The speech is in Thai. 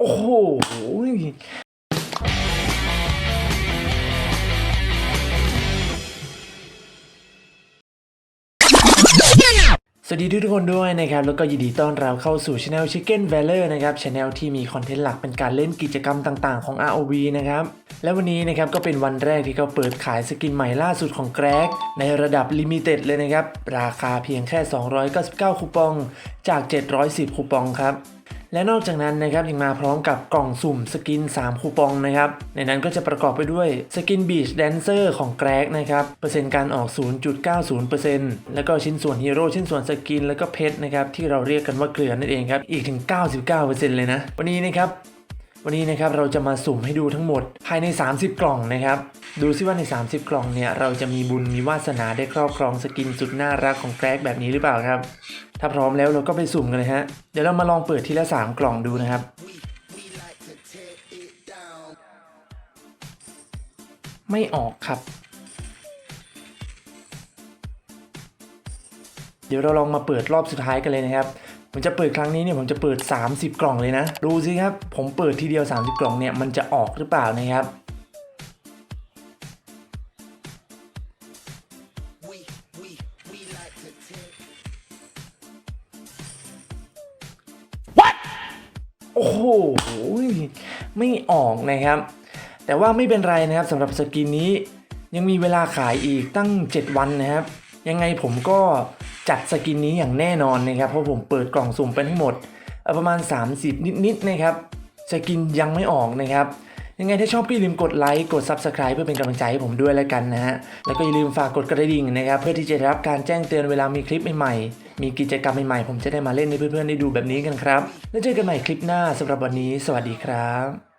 โอ้โหสวัสดีทุกคนด้วยนะครับ แล้วก็ยินดีต้อนรับเข้าสู่ช anel Chicken Valor นะครับช anel ที่มีคอนเทนต์หลักเป็นการเล่นกิจกรรมต่างๆ ของ ROV นะครับ และวันนี้นะครับก็เป็นวันแรกที่เขาเปิดขายสกินใหม่ล่าสุดของ g r a g ในระดับ Limited เลยนะครับ ราคาเพียงแค่ 299 คูปองจาก 710 คูปองครับ และนอกจากนั้นนะครับยังมาพร้อมกับกล่องสุ่มสกิน 3 คูปองนะครับ ในนั้นก็จะประกอบไปด้วยสกินบีชแดนเซอร์ของแกรกนะครับ เปอร์เซ็นต์การออก 0.90%แล้วก็ชิ้นส่วนฮีโร่ชิ้นส่วนสกินแล้วก็เพชรนะครับที่เราเรียกกันว่าเกลือนั่นเองครับ อีกถึง 99%เลยนะ วันนี้นะครับ วันนี้นะครับเราจะมาสุ่มให้ดูทั้งหมดภายใน 30 กล่องนะครับ ดูซิว่าใน 30 กล่องเนี่ยเราจะมีบุญมีวาสนาได้ครอบครองสกินสุดน่ารักของแกรกแบบนี้หรือเปล่าครับ ถ้าพร้อมแล้วเราก็ไปสุ่มกันเลยฮะ เดี๋ยวเรามาลองเปิดทีละ 3 กล่องดูนะครับไม่ออกครับ เดี๋ยวเราลองมาเปิดรอบสุดท้ายกันเลยนะครับ ผมจะเปิดครั้งนี้เนี่ยผมจะเปิด 30 กล่องเลยนะ ดูสิครับ ผมเปิดทีเดียว 30 กล่องเนี่ยมันจะออกหรือเปล่านะครับโอ้โห ไม่ออกนะครับ แต่ว่าไม่เป็นไรนะครับสำหรับสกินนี้ยังมีเวลาขายอีกตั้ง 7 วันนะครับ ยังไงผมก็ จัดสกินนี้อย่างแน่นอนนะครับ เพราะผมเปิดกล่องสุ่มไปทั้งหมดเอ่อประมาณ 30 นิดๆนะครับ สกินยังไม่ออกนะครับ ยังไงถ้าชอบก็อย่าลืมกดไลค์ กด Subscribe เพื่อเป็นกำลังใจให้ผมด้วยแล้วกันนะฮะ แล้วก็อย่าลืมฝากกดกระดิ่งนะครับ เพื่อที่จะได้รับการแจ้งเตือนเวลามีคลิปใหม่ๆ มีกิจกรรมใหม่ๆ ผมจะได้มาเล่นให้เพื่อนๆได้ดูแบบนี้กันครับ แล้วเจอกันใหม่คลิปหน้าสำหรับวันนี้ สวัสดีครับ